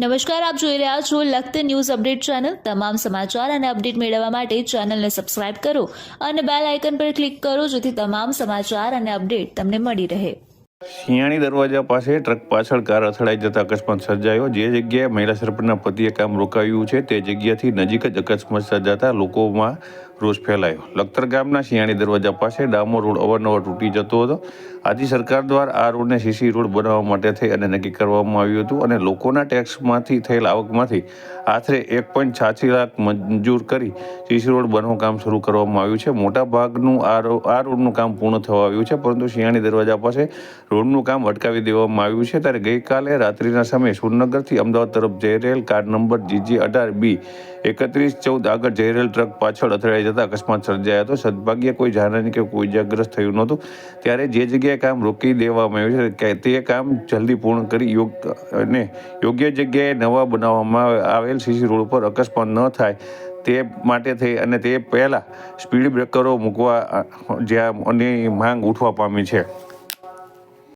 નમસ્કાર, આપ જોઈ રહ્યા છો લખત ન્યૂઝ અપડેટ ચેનલ. તમામ સમાચાર અને અપડેટ મેળવવા માટે ચેનલને સબસ્ક્રાઇબ કરો અને બેલ આઇકન પર ક્લિક કરો જેથી તમામ સમાચાર અને અપડેટ તમને મળી રહે. શિયાણી દરવાજા પાસે ટ્રક પાછળ કાર અથડાઈ જતા અકસ્માત સર્જાયો. જે જગ્યાએ મહિલા સરપંચના પતિએ કામ રોકાયું છે, તે જગ્યાથી નજીક જ અકસ્માત સર્જાતા લોકોમાં રોષ ફેલાયો. લખતર ગામના શિયાળી દરવાજા પાસે ડામો રોડ અવારનવાર તૂટી જતો હતો. આથી સરકાર દ્વારા આ રોડને સીસી રોડ બનાવવા માટે થઈ અને નક્કી કરવામાં આવ્યું હતું અને લોકોના ટેક્સમાંથી થયેલ આવકમાંથી આશરે એક પોઈન્ટ છાસી લાખ મંજૂર કરી સીસી રોડ બનાવવાનું કામ શરૂ કરવામાં આવ્યું છે. મોટા ભાગનું આ આ રોડનું કામ પૂર્ણ થવા આવ્યું છે, પરંતુ શિયાળી દરવાજા પાસે રોડનું કામ અટકાવી દેવામાં આવ્યું છે. ત્યારે ગઈકાલે રાત્રિના સમયે સુરનગરથી અમદાવાદ તરફ જઈ રહેલ કાર નંબર જીજી અઢાર બી એકત્રીસ ચૌદ આગળ જઈ રહેલ ટ્રક પાછળ અથડાઈ જતા અકસ્માત સર્જાયો હતો. સદભાગ્યે કોઈ જાનહાની કે કોઈ ઇજાગ્રસ્ત થયું નહોતું. ત્યારે જે જગ્યાએ કામ રોકી દેવામાં આવ્યું છે કે તે કામ જલ્દી પૂર્ણ કરી યોગ અને યોગ્ય જગ્યાએ નવા બનાવવામાં આવેલ સીસી રોડ પર અકસ્માત ન થાય તે માટે થઈ અને તે પહેલાં સ્પીડ બ્રેકરો મૂકવા જ્યાં અને માંગ ઉઠવા પામી છે.